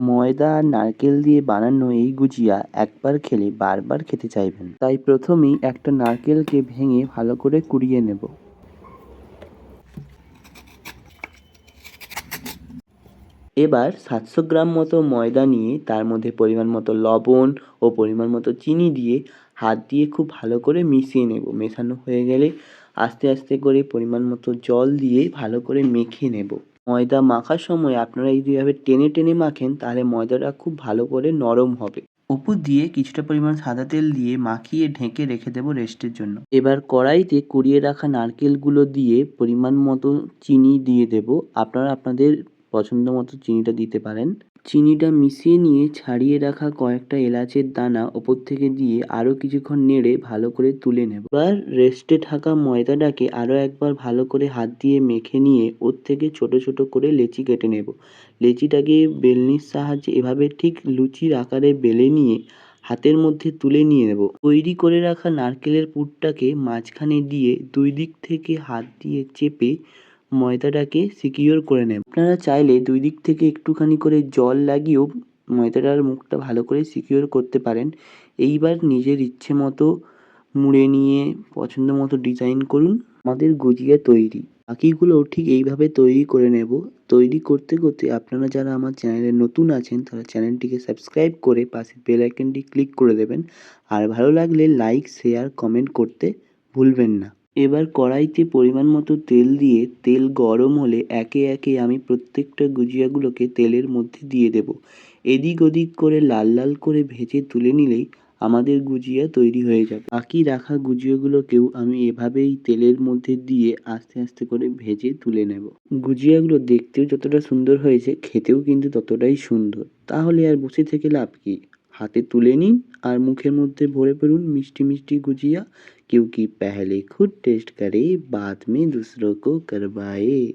ময়দা আর নারকেল দিয়ে বানানো এই গুজিয়া একবার খেলে বারবার খেতে চাইবেন। তাই প্রথমেই একটা নারকেলকে ভেঙে ভালো করে কুড়িয়ে নেব। এবার সাতশো গ্রাম মতো ময়দা নিয়ে তার মধ্যে পরিমাণ মতো লবণ ও পরিমাণ মতো চিনি দিয়ে হাত দিয়ে খুব ভালো করে মিশিয়ে নেব। মেশানো হয়ে গেলে আস্তে আস্তে করে পরিমাণ মতো জল দিয়ে ভালো করে মেখে নেব। ময়দা মাখার সময় আপনারা যদি এভাবে টেনে টেনে মাখেন তাহলে ময়দাটা খুব ভালো করে নরম হবে। উপর দিয়ে কিছুটা পরিমাণ সাদা তেল দিয়ে মাখিয়ে ঢেকে রেখে দেবো রেস্টের জন্য। এবার কড়াইতে কুড়িয়ে রাখা নারকেলগুলো দিয়ে পরিমাণ মতো চিনি দিয়ে দেব। আপনারা আপনাদের পছন্দ মতো চিনিটা দিতে পারেন। চিনিটা মিশিয়ে নিয়ে ছাড়িয়ে রাখা কয়েকটা এলাচের দানা ওপর থেকে দিয়ে আরও কিছুক্ষণ নেড়ে ভালো করে তুলে নেব। এবার রেস্টে থাকা ময়দাটাকে আরও একবার ভালো করে হাত দিয়ে মেখে নিয়ে ওর থেকে ছোট ছোট করে লেচি কেটে নেব। লেচিটাকে বেলনির সাহায্যে এভাবে ঠিক লুচির আকারে বেলে নিয়ে হাতের মধ্যে তুলে নিয়ে নেব। তৈরি করে রাখা নারকেলের পুরটাকে মাঝখানে দিয়ে দুই দিক থেকে হাত দিয়ে চেপে ময়দাটাকে সিকিওর করে নেব আপনারা চাইলে দুই দিক থেকে একটুখানি করে জল লাগিয়েও ময়দাটার মুখটা ভালো করে সিকিওর করতে পারেন। এইবার নিজের ইচ্ছে মতো মুড়ে নিয়ে পছন্দ মতো ডিজাইন করুন। আমাদের গুজিয়া তৈরি। বাকিগুলোও ঠিক এইভাবে তৈরি করে নেব। তৈরি করতে করতে আপনারা যারা আমার চ্যানেলে নতুন আছেন, তারা চ্যানেলটিকে সাবস্ক্রাইব করে পাশে বেল আইকনটি ক্লিক করে দেবেন। আর ভালো লাগলে লাইক শেয়ার কমেন্ট করতে ভুলবেন না। এবার কড়াইতে পরিমাণ মতো তেল দিয়ে তেল গরম হলে একে একে আমি প্রত্যেকটা গুজিয়াগুলোকে তেলের মধ্যে দিয়ে দেব। এদিক ওদিক করে লাল লাল করে ভেজে তুলে নিলেই আমাদের গুজিয়া তৈরি হয়ে যাবে। বাকি রাখা গুজিয়াগুলোকেও আমি এভাবেই তেলের মধ্যে দিয়ে আস্তে আস্তে করে ভেজে তুলে নেব। গুজিয়াগুলো দেখতেও যতটা সুন্দর হয়েছে, খেতেও কিন্তু ততটাই সুন্দর। তাহলে আর বসে থেকে লাভ কী? হাতে তুলে নিন আর মুখের মধ্যে ভরে ফেলুন মিষ্টি মিষ্টি গুজিয়া। क्योंकि पहले खुद टेस्ट करे बाद में दूसरों को करवाए।